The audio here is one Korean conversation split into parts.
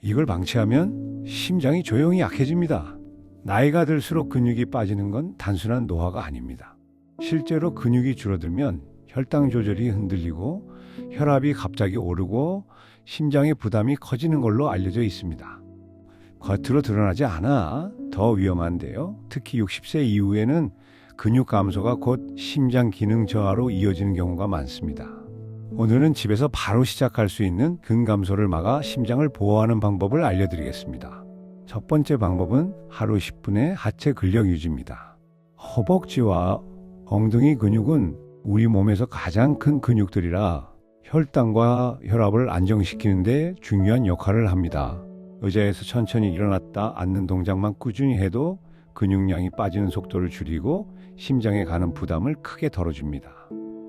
이걸 방치하면 심장이 조용히 약해집니다. 나이가 들수록 근육이 빠지는 건 단순한 노화가 아닙니다. 실제로 근육이 줄어들면 혈당 조절이 흔들리고 혈압이 갑자기 오르고 심장의 부담이 커지는 걸로 알려져 있습니다. 겉으로 드러나지 않아 더 위험한데요. 특히 60세 이후에는 근육 감소가 곧 심장 기능 저하로 이어지는 경우가 많습니다. 오늘은 집에서 바로 시작할 수 있는 근감소를 막아 심장을 보호하는 방법을 알려드리겠습니다. 첫 번째 방법은 하루 10분의 하체 근력 유지입니다. 허벅지와 엉덩이 근육은 우리 몸에서 가장 큰 근육들이라 혈당과 혈압을 안정시키는데 중요한 역할을 합니다. 의자에서 천천히 일어났다 앉는 동작만 꾸준히 해도 근육량이 빠지는 속도를 줄이고 심장에 가는 부담을 크게 덜어줍니다.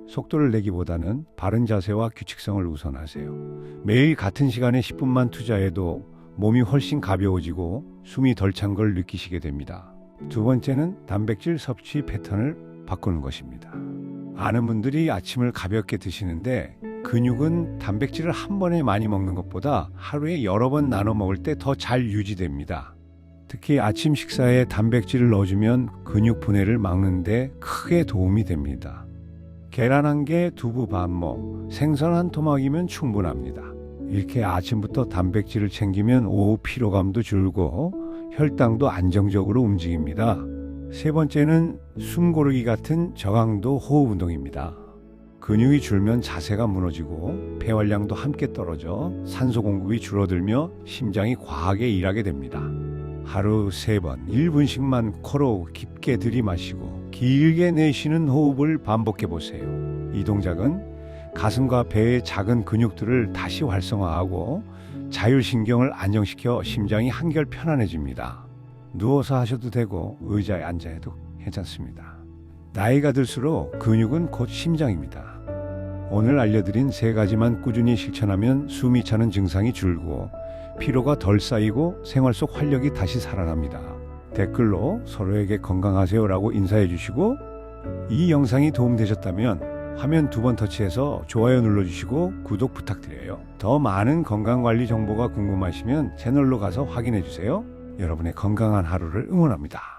속도를 내기보다는 바른 자세와 규칙성을 우선하세요. 매일 같은 시간에 10분만 투자해도 몸이 훨씬 가벼워지고 숨이 덜 찬 걸 느끼시게 됩니다. 두 번째는 단백질 섭취 패턴을 바꾸는 것입니다. 많은 분들이 아침을 가볍게 드시는데 근육은 단백질을 한 번에 많이 먹는 것보다 하루에 여러 번 나눠 먹을 때 더 잘 유지됩니다. 특히 아침 식사에 단백질을 넣어주면 근육 분해를 막는데 크게 도움이 됩니다. 계란 한 개, 두부 반 모, 생선 한 토막이면 충분합니다. 이렇게 아침부터 단백질을 챙기면 오후 피로감도 줄고 혈당도 안정적으로 움직입니다. 세 번째는 숨 고르기 같은 저강도 호흡 운동입니다. 근육이 줄면 자세가 무너지고 폐활량도 함께 떨어져 산소 공급이 줄어들며 심장이 과하게 일하게 됩니다. 하루 세 번 1분씩만 코로 깊게 들이마시고 길게 내쉬는 호흡을 반복해 보세요. 이 동작은 가슴과 배의 작은 근육들을 다시 활성화하고 자율신경을 안정시켜 심장이 한결 편안해집니다. 누워서 하셔도 되고 의자에 앉아 해도 괜찮습니다. 나이가 들수록 근육은 곧 심장입니다. 오늘 알려드린 세 가지만 꾸준히 실천하면 숨이 차는 증상이 줄고 피로가 덜 쌓이고 생활 속 활력이 다시 살아납니다. 댓글로 서로에게 건강하세요라고 인사해 주시고 이 영상이 도움되셨다면 화면 두 번 터치해서 좋아요 눌러주시고 구독 부탁드려요. 더 많은 건강관리 정보가 궁금하시면 채널로 가서 확인해 주세요. 여러분의 건강한 하루를 응원합니다.